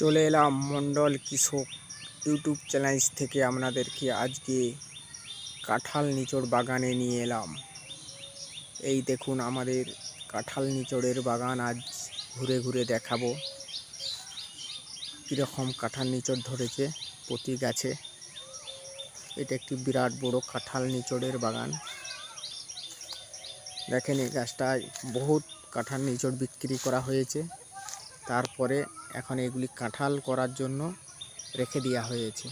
চলে এলাম মণ্ডল কৃষক ইউটিউব চ্যানেল থেকে আপনাদেরকে আজকে কাঁঠাল নিচড় বাগানে নিয়ে এলাম। এই দেখুন আমাদের কাঁঠাল নিচড়ের বাগান আজ ঘুরে ঘুরে দেখাবো। কীরকম কাঁঠাল নিচড় ধরেছে প্রতি গাছে। এটা একটি বিরাট বড় কাঁঠাল নিচড়ের বাগান। দেখেন এই গাছটায় বহুত কাঁঠাল নিচড় বিক্রি করা হয়েছে। তারপরে এখন এগুলি কাঁঠাল করার জন্য রেখে দেওয়া হয়েছে।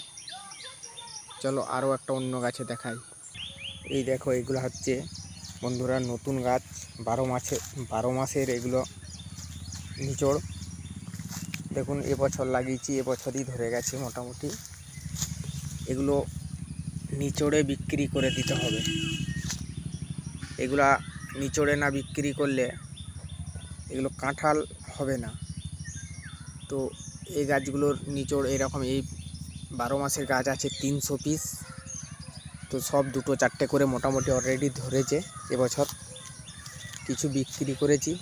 চলো আরও একটা অন্য গাছে দেখাই। এই দেখো, এগুলো হচ্ছে বন্ধুরা নতুন গাছ। বারো মাসে বারো মাসের এগুলো নিচড়। দেখুন, এবছর লাগিয়েছি, এবছরই ধরে গেছে মোটামুটি। এগুলো নিচড়ে বিক্রি করে দিতে হবে। এগুলা নিচড়ে না বিক্রি করলে এগুলো কাঁঠাল হবে না। এই গাছগুলোর নিচড় এরকম এই বারো মাসের গাছ আছে তিনশো পিস তো সব দুটো চারটে করে মোটামুটি অলরেডি ধরেছে এবছর। কিছু বিক্রি করেছি।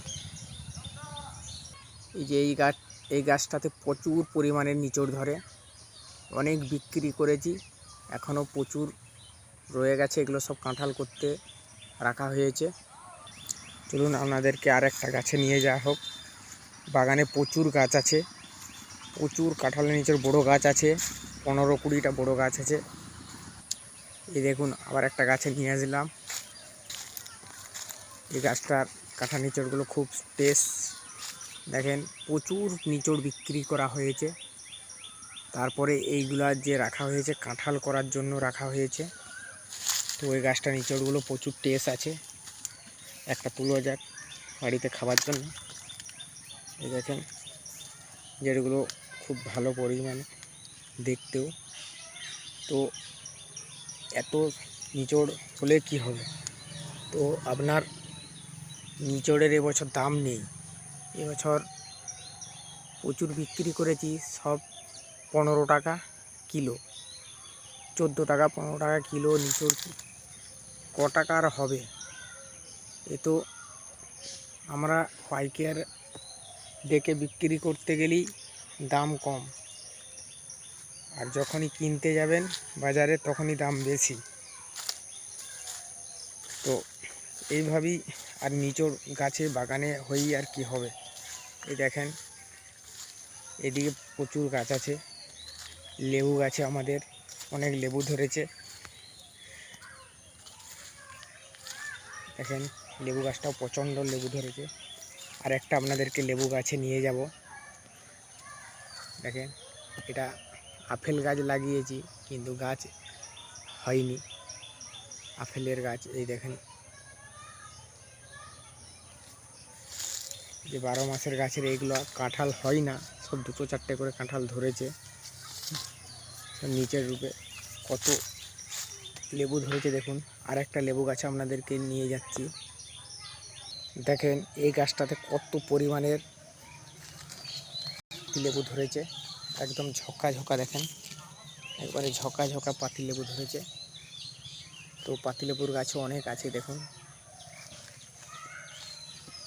এই যে এই গাছ, এই গাছটাতে প্রচুর পরিমাণে নিচড় ধরে। অনেক বিক্রি করেছি। এখনও প্রচুর রয়ে গেছে, এগুলো সব কাঁঠাল করতে রাখা হয়েছে। চলুন আপনাদেরকে আর একটা গাছে নিয়ে যাওয়া হোক। বাগানে প্রচুর গাছ আছে। প্রচুর কাঁঠালের নিচের বড় গাছ আছে, পনেরো কুড়িটা বড় গাছ আছে। এই দেখুন, আবার একটা গাছে নিয়ে আসলাম। এই গাছটার কাঁঠাল নিচড়গুলো খুব টেস্ট দেখেন, প্রচুর নিচড় বিক্রি করা হয়েছে। তারপরে এইগুলা যে রাখা হয়েছে, কাঁঠাল করার জন্য রাখা হয়েছে। তো ওই গাছটা নিচড়গুলো প্রচুর টেস্ট আছে। একটা তুলো যাক, বাড়িতে খাবার জন্য। এই দেখেন, যেগুলো খুব ভালো পরিমাণে দেখতেও। তো এত নিচড় হলে কি হবে? তো আপনার নিচড়ের এবছর দাম নেই। এবছর প্রচুর বিক্রি করেছি, সব পনেরো টাকা কিলো। চোদ্দ টাকা, পনেরো টাকা কিলো নিচড় ক? টাকার হবে? এ তো আমরা পাইকার ডেকে বিক্রি করতে গেলেই দাম কম। আর যখনই কিনতে যাবেন বাজারে, তখনই দাম বেশি। তো এইভাবেই আর নিচড় গাছে বাগানে হয়েই আর কি হবে। এই দেখেন, এদিকে প্রচুর গাছ আছে। লেবু গাছে আমাদের অনেক লেবু ধরেছে। দেখেন, লেবু গাছটাও প্রচণ্ড লেবু ধরেছে। আর একটা আপনাদেরকে লেবু গাছে নিয়ে যাব। দেখেন, এটা আপেল গাছ লাগিয়েছি, কিন্তু গাছ হয়নি। আপেলের গাছ, এই দেখেন। যে বারো মাসের গাছের এইগুলো কাঁঠাল হয় না, সব দুটো চারটে করে কাঁঠাল ধরেছে। নিচের রূপে কত লেবু ধরেছে দেখুন। আর একটা লেবু গাছ আপনাদেরকে নিয়ে যাচ্ছি। দেখেন, এই গাছটাতে কত পরিমাণের লেবু ধরেছে। একদম ঝকা ঝকা দেখেন। একবারে ঝকা ঝকা পাতি লেবু ধরেছে। তো পাতিলেবুর গাছও অনেক আছে দেখুন।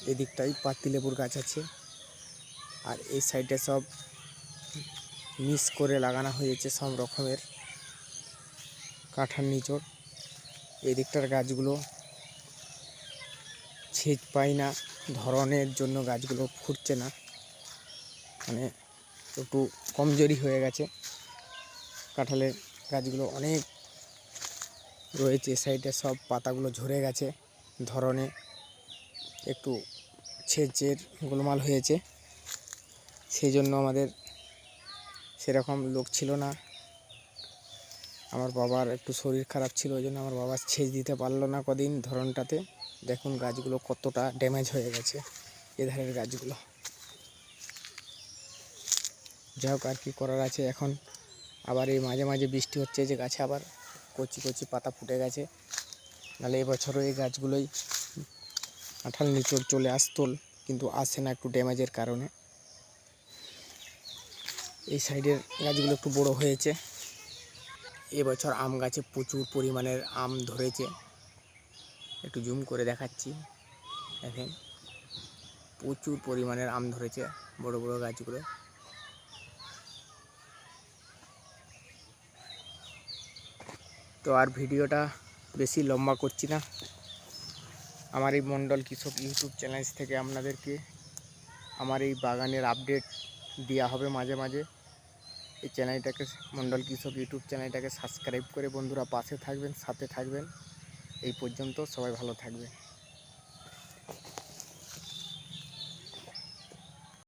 এদিকটাই পাতিলেবুর গাছ আছে। আর এই সাইডে সব মিক্স করে লাগানো হয়েছে সব রকমের কাঁঠার নিচড়। এই দিকটার গাছগুলো ছেদ পায় না। ধরনের জন্য গাছগুলো ফুটছে না। মানে একটু কমজোরি হয়ে গেছে। কাঁঠালের গাছগুলো অনেক রয়েছে, সাইডে সব পাতাগুলো ঝরে গেছে, ধরনে একটু ছেচের গোলমাল হয়েছে। সেই জন্য আমাদের সেরকম লোক ছিল না। আমার বাবার একটু শরীর খারাপ ছিল, ওই জন্য আমার বাবা ছেচ দিতে পারল না কদিন ধরনটাতে। দেখুন গাছগুলো কতটা ড্যামেজ হয়ে গেছে এ এধারের গাছগুলো। যাই হোক আর কি করার আছে এখন। আবার এই মাঝে মাঝে বৃষ্টি হচ্ছে, যে গাছে আবার কচি কচি পাতা ফুটে গেছে। নাহলে এবছরও এই গাছগুলোই কাঁঠাল নিচড় চলে আসতো কিন্তু আসে না একটু ড্যামেজের কারণে। এই সাইডের গাছগুলো একটু বড় হয়েছে। এবছর আম গাছে প্রচুর পরিমাণের আম ধরেছে। একটু জুম করে দেখাচ্ছি। দেখেন, প্রচুর পরিমাণের আম ধরেছে বড় বড় গাছগুলো। তো আর ভিডিওটা বেশি লম্বা করছি না। আমার এই মণ্ডল কৃষক ইউটিউব চ্যানেল থেকে আপনাদেরকে আমার এই বাগানের আপডেট দেওয়া হবে মাঝে মাঝে। এই চ্যানেলটাকে, মণ্ডল কৃষক ইউটিউব চ্যানেলটাকে সাবস্ক্রাইব করে বন্ধুরা পাশে থাকবেন, সাথে থাকবেন। এই পর্যন্ত সবাই ভালো থাকবেন।